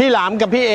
พี่หลามกับพี่เอ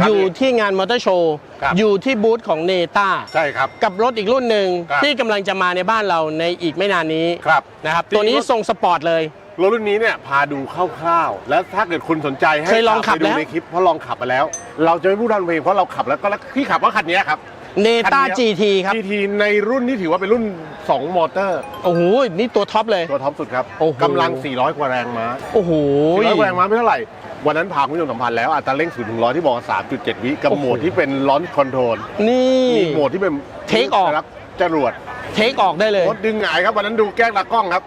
ครับอยู่ที่งานมอเตอร์โชว์ครับ อยู่ที่บูธของเนต้าใช่ครับ กับรถอีกรุ่นหนึ่งครับ ที่กำลังจะมาในบ้านเราในอีกไม่นานนี้ครับ นะครับจริงตัวนี้รถทรงสปอร์ตเลย รถรุ่นนี้เนี่ยพาดูคร่าวๆ แล้วถ้าเกิดคุณสนใจให้เคยลองขับไปดูแล้ว ในคลิปเพราะลองขับมาแล้ว เราจะไม่พูดดันเพลงเพราะเราขับแล้วก็แล้วพี่ขับว่าคันนี้ครับ เนต้า คันเนี้ย GT ครับ GT ในรุ่นนี้ถือว่าเป็นรุ่น 2 มอเตอร์ โอ้โห นี่ตัวท็อปเลย ตัวท็อปสุดครับโอ้โห กำลัง 400 กว่าแรงม้าโอ้โห 400กว่าแรงม้าไม่เท่าไหร่ วันนั้นพาคุณผู้ชมสัมพันธ์แล้วอัตราเร่ง0ถึง100ที่บอกว่า3.7 วิกับโอ้โหโหมดที่เป็นลอนคอนโทรลนี่ มีโหมดที่เป็น Take off รับจรวดเทคออกได้เลยรถดึงหงายครับวันนั้นดูแกล้งตากล้องครับ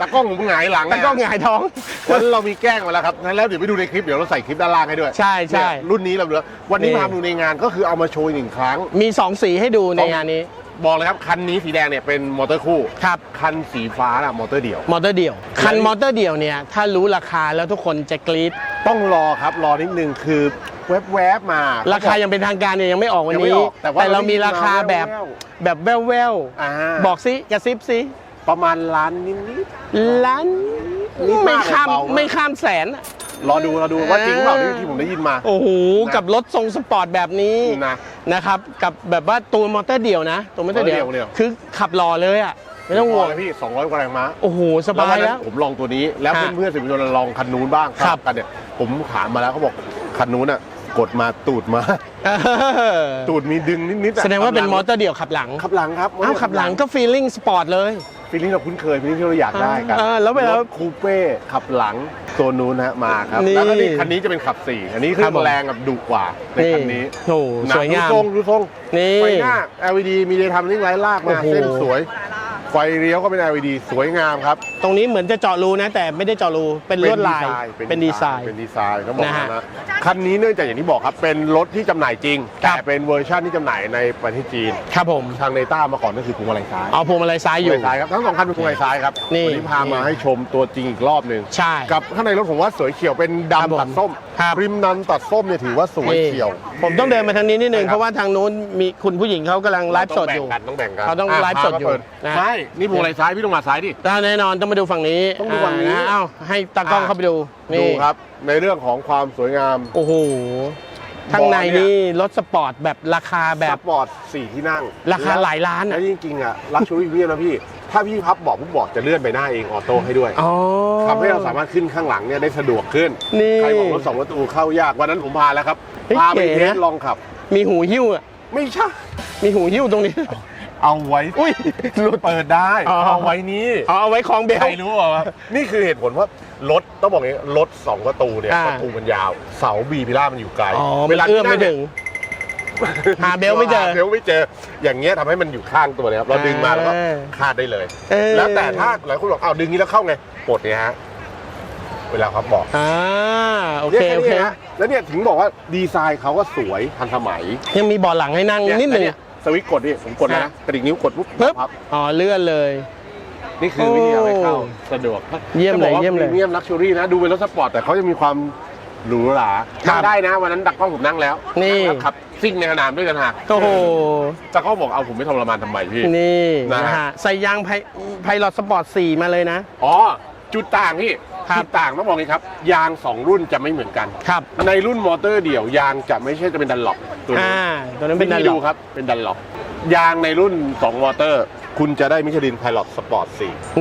ตากล้องผมหงายหลังแต่ก็หงายท้อง วันนั้นเรามีแกล้งมาแล้วครับแล้วเดี๋ยวไปดูในคลิปเดี๋ยวเราใส่คลิปด้านล่างให้ด้วยใช่ใช่ เนี่ยรุ่นนี้เราเหลือวันนี้นี่ พามาดูในงานก็คือเอามาโชว์อีกหนึ่งครั้ง มี 2 สีให้ดูในงานนี้ บอกเลยครับ คันนี้สีแดงเนี่ยเป็นมอเตอร์คู่ครับ คันสีฟ้าน่ะมอเตอร์เดี่ยว มอเตอร์เดี่ยว คันมอเตอร์เดี่ยวเนี่ย ถ้ารู้ราคาแล้วทุกคนจะกรี๊ดต้องรอครับ รอนิดนึงคือแวบๆมา ราคายังเป็นทางการเนี่ยยังไม่ออกวันยังไม่นี้ ออกแต่ว่าแต่เรามีราคาแบบแววแบบแววแววๆอ่า ๆบอกซิกระซิบซิประมาณล้านนิด ล้านนิดไม่มากเลยข้ามเบามาก ไม่ข้ามแสนอะๆ รอดูรอดูว่าจริงหรือเปล่าที่ผมได้ยินมา โอ้โหนะกับรถทรงสปอร์ตแบบนี้นะนะครับ กับแบบว่าตัวมอเตอร์เดี่ยวนะ ตัวมอเตอร์เดี่ยวมอเตอร์เดี่ยวคือขับรอเลยอะไม่ต้องห่วงพเลยพี่ 200 กว่าแรงม้า โอ้โห สบายนแล้นั้วนผมลองตัวนี้ แล้วฮะเพื่อนๆสื่อมวลชนลองคันนู้นบ้างครับกันเนี่ย ผมถามมาแล้วเขาบอกคันนู้นอะกดมาตูดมาเออตูดมีดึงนิดๆอะแสดงว่าเป็นมอเตขับอร์เดี่ยวขับหลัง ขับหลังครับอ้าวขับหลังก็ฟีลลิ่งสปอร์ตเลย ฟีลลิ่งเราคุ้นเคยฟีลลิ่งที่เราอยากได้กันเออแล้วเวลารถคูเป้ขับหลังตัวนู้นฮะมาครับนี่แล้วก็นี่คันนี้จะเป็นขับสี่อันนี้เครื่ครัอบงผม แรงกับดุกว่าในคันนี้โอ้โหนะสวยงาม ดูทรงดูทรงนี่ไฟหน้า LED มีเดย์ทำลิงไลท์ลากโอ้มาโห เส้นสวย ไฟเลี้ยวก็เป็น LED สวยงามครับตรงนี้เหมือนจะเจาะรูนะ แต่ไม่ได้เจาะรูเป็นลวดลายเป็นดีไซน์เป็นดีไซน์ต้องบอกนะฮะนะคันนี้เนื่องจากอย่างที่บอกครับเป็นรถที่จำหน่ายจริงครัแต่บเป็นเวอร์ชันที่จำหน่ายในประเทศจีนครับผมทางเนต้ามาก่อนก็คือพวงมาลัยซ้ายเอาพวงมาลัยซ้ายอพวยู่งมาลัยซ้ายครับทั้งสองคันเป็นพวงมาลัยซ้ายครับนี่วันี้พามาให้ชมตัวจริงอีกรอบหนึ่งใช่กับข้างในรถผมว่าสวยเขียวเป็นครับผมดำตัดส้มครับริมนันตัดส้มเนี่ยถือว่าสวยนี่เขียว ผมต้องเดินมาทางนี้นิดนึงใช่ครับเพราะว่าทางนู้นมีคุณผู้หญิงเขากำลังไลฟ์สดอยู่ต้องแบ่งกันเขาต้องะไลฟ์สดอยู่พามาเปินะใช่นี่พวงมาลัยซ้ายพี่ต้องมาซ้ายดิแล้วแน่นอนต้องมาดูฝั่งนี้ต้องดูฝั่งนี้าะเอ้าให้ตากล้องอะเข้าไปดูนี่ดูครับ ในเรื่องของความสวยงาม โอ้โหข้างในนี่รถสปอร์ตแบบราคาแบสบปอร์ตสี่ที่นั่งราคาหลายล้านแล้อะวจริงๆอะลักชัวรี่เวียนะพี่ ถ้าพี่พับเบอกปุ๊บเบอกจะเลื่อนไปหน้าเองออโต้ให้ด้วยอ๋อ ทำให้เราสามารถขึ้นข้างหลังเนี่ยได้สะดวกขึ้น นี่ใครบอกรถสองประตูเข้ายาก วันนั้นผมพาแล้วครับ เฮ้ยพาไปเก๋เทสนะลองขับ มีหูหิ้วอะไม่ใช่ มีหูหิ้วตรงนี้ เอาไว้อุ้ยหลุด เปิดได้อ๋อ เอาไว้นี้เอาเอาไว้คล้องเบลใครรู้เหรอวะนี่คือเหตุผลว่ารถต้องบอกอย่างนี้รถสองประตูเนี่ยอ่า ประตูมันยาว เสาบีพิล่ามันอยู่ไกลอ๋อมันเอื้อมไม่ถึง หาเบลไม่เจอหาเบลไม่เจอ อย่างเงี้ยทำให้มันอยู่ข้างตัวเลยครับเราดึงมาแล้วก็เออคาดได้เลย เออแล้วแต่ถ้าหลายคนบอกเอาดึงนี้แล้วเข้าไงปลดเนี่ยฮะเวลาเขาบอกอ่าโอเนี่ยเคแค่โอเคนี้ฮะแล้วเนี่ยถึงบอกว่าดีไซน์เขาก็สวยทันสมัย ยังมีเบาะหลังให้นั่งเยนิดหนึ่งแล้วเย สวิตช์กดดิผมกดแล้วนะกระดิกนิ้วกดปุ๊บปึ๊บ พับอ๋อเลื่อนเลย นี่คือวิธีเอาให้เข้า โอ้สะดวกเยี่ยมเลยจะบอกว่าเยี่ยมเลยพรีเมียมลักชัวรี่นะ ดูเป็นรถสปอร์ต แต่เขาจะมีความหรูหราครับนั่งได้นะ วันนั้นดักกล้องผมนั่งแล้วนี่งแล้วขับซิ่งในสนามด้วยกันหากโอ้โหแต่เขาบอกเอาผมไม่ทรมานทำไมพี่ นี่นะฮะนะฮะใส่ยางไพไพลอตสปอร์ต 4 มาเลยนะ อ๋อ จุดต่างพี่ ครับจุดต่างต้องบอกเลยครับ ยาง2รุ่นจะไม่เหมือนกัน ครับในรุ่นมอเตอร์เดี่ยวยางจะไม่ใช่จะเป็นดันหลอกตัวนี้อ่าตัวนั้นเป็นดันที่หลดูอกครับเป็นดันหลอกยางในรุ่น 2 มอเตอร์ คุณจะได้มิชลินไพลอตสปอร์ต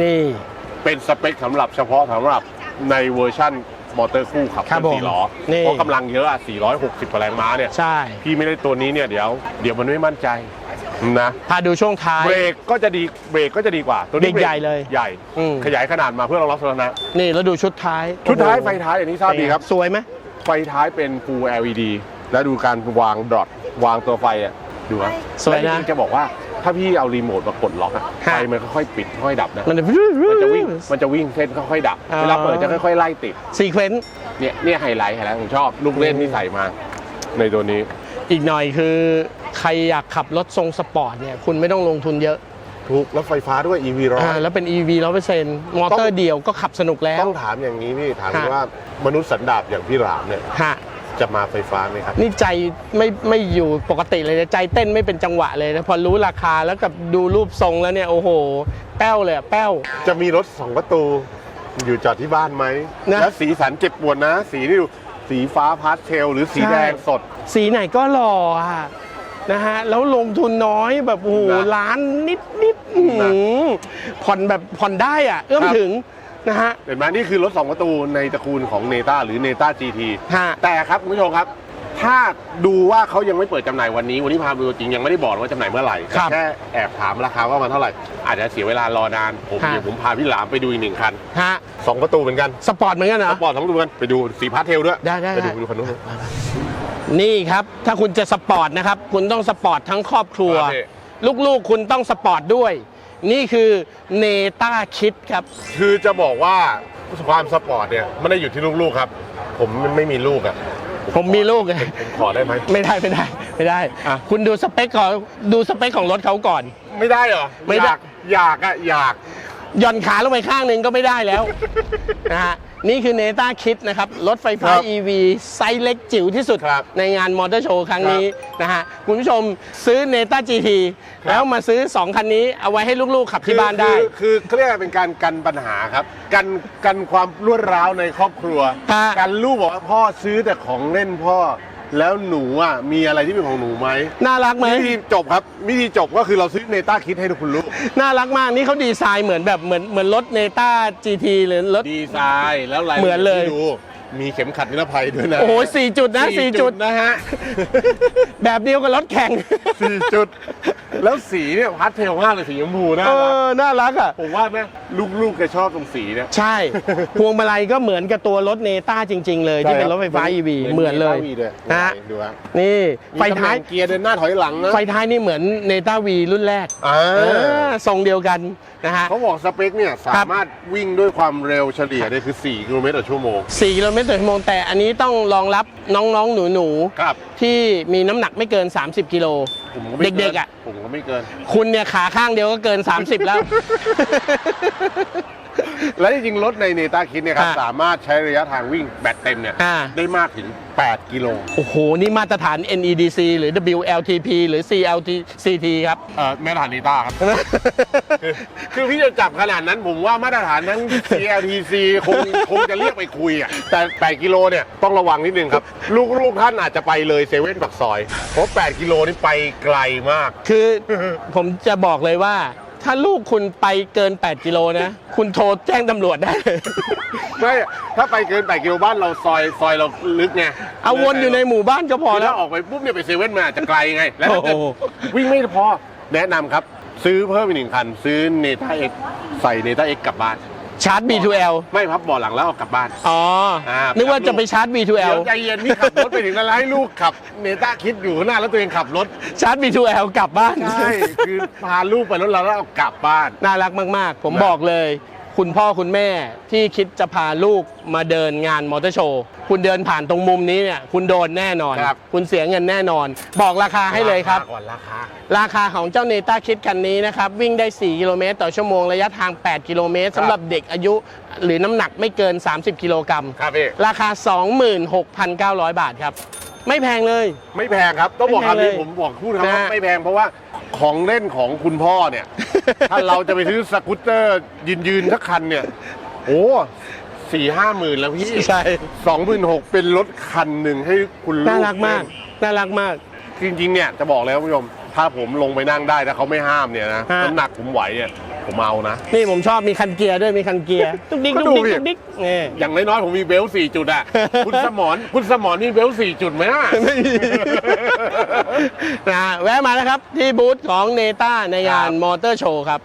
นี่ 4เป็นสเปคสำหรับเฉพาะสำหรับในเวอร์ชั่นมอเตอร์คู่ขับครับเคลื่อนสี่ล้อผมนี่ เพราะกำลังเยอะอะ460กว่าแรงม้าเนี่ย ใช่ พี่ไม่ได้ตัวนี้เนี่ยเดี๋ยว เดี๋ยวมันไม่มั่นใจ นะพาดูช่วงท้าย เบรกก็จะดีเบรกก็จะดีกว่า ตัวนี้เบรกใหญ่เลยใหญ่อืม ขยายขนาดมาเพื่อรองรับสาธารณะนี่แล้วดูชุดท้ายชุดท้ายโอ้โหไฟท้ายอย่างที่ทราบดีครับ สวยไหมไฟท้ายเป็น Full LED แล้วดูการวางดอทวางตัวไฟอะดูนะสวยนะแลจริงๆจะบอกว่าถ้าพี่เอารีโมทมากดล็อกอะฮะ ไฟมันค่อยๆปิดค่อยๆดับนะ มันจะมันจะวิ่งมันจะวิ่งเส้นค่อยๆดับอ๋อเวลาเปิดจะค่อยๆไล่ติด ซีเควนต์เนี่ยเนี่ยไฮไลท์ไฮไลท์ผมชอบลูกเล่นที่ใส่มา ในตัวนี้ อีกหน่อยคือใครอยากขับรถทรงสปอร์ตเนี่ยคุณไม่ต้องลงทุนเยอะทุกแล้วไฟฟ้าด้วย EV ร้อยอ่าแล้วเป็น EV ร้อยเปอร์เซ็นต์มอเตอร์เดียวก็ขับสนุกแล้ว ต้องถามอย่างนี้พี่ถามฮะ ว่ามนุษย์สันดาปอย่างพี่หลามเนี่ยฮะจะมาไฟฟ้าไหมครับ นี่ใจไม่ไม่อยู่ปกติเลยนะใจเต้นไม่เป็นจังหวะเลยนะพอรู้ราคาแล้วกับดูรูปทรงแล้วเนี่ยโอ้โห แป้วเลยอะแป้ว จะมีรถสองประตู อยู่จอดที่บ้านไหมนะ แล้วสีสันเจ็บปวดนะ สีที่ดู สีฟ้าพาสเทลหรือสีใช่แดงสด สีไหนก็หล่ออะนะฮะแล้วลงทุนน้อยแบบโอ้โหนะล้านนิดนิดๆอื้อหือผ่อนแบบผ่อนได้อะ เอื้อมครับ ถึงนะฮะ เห็นไหมนี่คือรถ2ประตูในตระกูลของเนต้าหรือเนต้า GT ฮะ แต่ครับคุณผู้ชมครับ ถ้าดูว่าเขายังไม่เปิดจำหน่ายวันนี้ วันนี้พาไปดูจริงยังไม่ได้บอกว่าจำหน่ายเมื่อไหร่ครับแต่แค่แอบถามราคาว่ามันเท่าไหร่ อาจจะเสียเวลารอนาน ผมฮะ เดี๋ยวผมพาพี่หลามไปดูอีกหนึ่งคันฮะสองประตูเหมือนกันสปอร์ตเหมือนกันเหรสอ ปอร์ตสองประตูเหมือนกันไปดูสีพาสเทลด้วยได้ได้ไปดูได้ไปดูคันนู้นนี่ครับ ถ้าคุณจะสปอร์ตนะครับ คุณต้องสปอร์ตทั้งครอบครัว ครับพี่ ลูกๆคุณต้องสปอร์ตด้วย นี่คือเนต้าคิดครับ คือจะบอกว่าความสปอร์ตเนี่ยไม่ได้อยู่ที่ลูกๆครับ ผมไม่มีลูกอะ ผมมีลูกผมขอได้ไหม ไม่ได้ไม่ได้ไม่ได้ อะ คุณดูสเปคของดูสเปคของรถเขาก่อน ไม่ได้เหรอไม่ได้ อยากอยากอะอยาก หย่อนขาลงไปข้างหนึ่งก็ไม่ได้แล้ว นะฮะ นี่คือเนต้าคิดนะครับ รถไฟฟ้า ครับ EV ไซส์เล็กจิ๋วที่สุด ครับในงานมอเตอร์โชว์ครั้งนี้นะฮะคุณผู้ชมซื้อเนต้า GT ครับ แล้วมาซื้อ 2 คันนี้เอาไว้ให้ลูกๆขับที่บ้านได้ คือคือเขาเรียกว่าเป็นการกันปัญหาครับกันกันความรวดร้าวในครอบครัวฮะกันลูกบอกว่าพ่อซื้อแต่ของเล่นพ่อ แล้วหนูอะมีอะไรที่เป็นของหนูไหมน่ารักไหมวิธีจบครับวิธีจบก็คือเราซื้อเนต้าคิดให้คุณลูกน่ารักมากนี่เขาดีไซน์เหมือนแบบเหมือนเหมือนรถเนต้า GT หรือรถดีไซน์แล้วรายละเหมืเอีอยนดเลย ที่ดู มีเข็มขัดนิรภัยด้วยนะโอ้โหสี่จุดนะสี่จุด นะฮะ แบบเดียวกับรถแข่ง สี่จุด แล้วสีเนี่ยพัดเทลมากเลยสีชมพูนะเออน่ารักอะ ผมว่าแม่ลูกๆจะชอบตรงสีเนี่ย ใช่ พวงมาลัยก็เหมือนกับตัวรถเนต้าจริง ๆ เลย ที่เป็นรถไฟฟ้า EV เหมือนเลยนะนะฮะดูฮะนี่มีไฟท้ายตำแหน่งเกียร์เดินหน้าถอยหลังนะไฟท้ายนี่เหมือนเนต้าวีรุ่นแรกอ่า เออทรงเดียวกัน นะฮะ เขาบอกสเปคเนี่ยสามารถวิ่งด้วยความเร็วเฉลี่ยได้คือ 4 กิโลเมตรต่อชั่วโมง 4 กิโลเมตรต่อชั่วโมง แต่อันนี้ต้องรองรับน้องๆ หนูครับ ๆ ที่มีน้ำหนักไม่เกิน 30 กิโล ผมก็ไม่เด็กๆอะผมก็ไม่เกิน คุณเนี่ยขาข้างเดียวก็เกิน 30 แล้ว และจริงๆรถในเนต้าคิดเนี่ยครับอ่าสามารถใช้ระยะทางวิ่งแบตเต็มเนี่ยอ่า ได้มากถึง 8 กิโลโอ้โห นี่มาตรฐาน NEDC หรือ WLTP หรือ CLTCT ครับ เอ่อมาตรฐานเนต้าครับ คือคือพี่จะจับขนาดนั้นผมว่ามาตรฐานทั้ง CLTC คงคงจะเรียกไปคุยอะแต่ 8 กิโลเนี่ยต้องระวังนิดนึงครับ ลูกๆท่านอาจจะไปเลยเซเว่นปักซอย เพราะ 8 กิโลนี่ไปไกลมาก คือ ผมจะบอกเลยว่า ถ้าลูกคุณไปเกิน 8 กิโลนะ คุณโทรแจ้งตำรวจได้เลยไม่ถ้าไปเกิน8กิโลบ้านเราซอยซอยเราลึกไงเอาวนอยู่ในหมู่บ้านก็พอคือแล้ถ้าว ออกไปปุ๊บเนี่ยไปเซเว่นมันอาจจะไกลไง แล้วถ้าเกิดโอ้โห วิ่งไม่พอแนะนำครับ ซื้อเพิ่มอีกหนึ่งคัน ซื้อเนต้าเอ็กใส่เนต้าเอ็กกลับบ้าน ชาร์จ B2L ไม่พับเบาะหลังแล้วเอากลับบ้าน อ๋อ อ่า นึกว่าจะไปชาร์จ เดี๋ B2L ยวใจเย็นนี่ขับรถไปถึงแล้วให้ลูกขับเนต้าคิดอยู่ข้างหน้าแล้วตัวเองขับรถชาร์จ B2L กลับบ้าน ใช่คือพาลูกไปรถเราแล้วเอากลับบ้าน น่ารักมาก ๆ ผมนะบอกเลย คุณพ่อคุณแม่ที่คิดจะพาลูกมาเดินงานมอเตอร์โชว์ คุณเดินผ่านตรงมุมนี้เนี่ยคุณโดนแน่นอน ครับ คุณเสียเงินแน่นอน บอกราคาให้เลยครับาาก่อนราคา ราคาของเจ้าเนต้าคิดคันนี้นะครับ วิ่งได้ 4 กิโลเมตรต่อชั่วโมงระยะทาง 8 กิโลเมตรครับ สำหรับเด็กอายุหรือน้ำหนักไม่เกิน 30 กิโลกรัมครับพี่ ราคา 26,900 บาทครับ ไม่แพงเลย ไม่แพงครับ ต้องบอกไม่แพงคำนี้เลยผมบอกพูดคำว่านะ ไม่แพงเพราะว่า ของเล่นของคุณพ่อเนี่ย ถ้าเราจะไปซื้อสกูตเตอร์ยืนยืนๆสักคันเนี่ยโอ้สี่ห้าหมื่นแล้วพี่ใช่ สองหมื่นหกเป็นรถคันหนึ่งให้คุณลูกน่ารักมาก น่ารักมาก จริงๆเนี่ยจะบอกเลยคุณผู้ชม ถ้าผมลงไปนั่งได้ถ้าเขาไม่ห้ามเนี่ยนะฮะ น้ำหนักผมไหวเนี่ย ผมเอานะ นี่ผมชอบมีคันเกียร์ด้วยมีคันเกียร์ตุ๊กดิ๊กก็ตุ๊กดูดิ๊กดิ ตุ๊กดิ๊กนี่ อย่างน้อยๆผมมีเบลต์สี่จุดอะคุณสมอนคุณสมอนมีเบลต์สี่จุดไหมอะไม่มี นะแวะมานะครับ ที่บูธของเนต้าในงานครับ มอเตอร์โชว์ครับ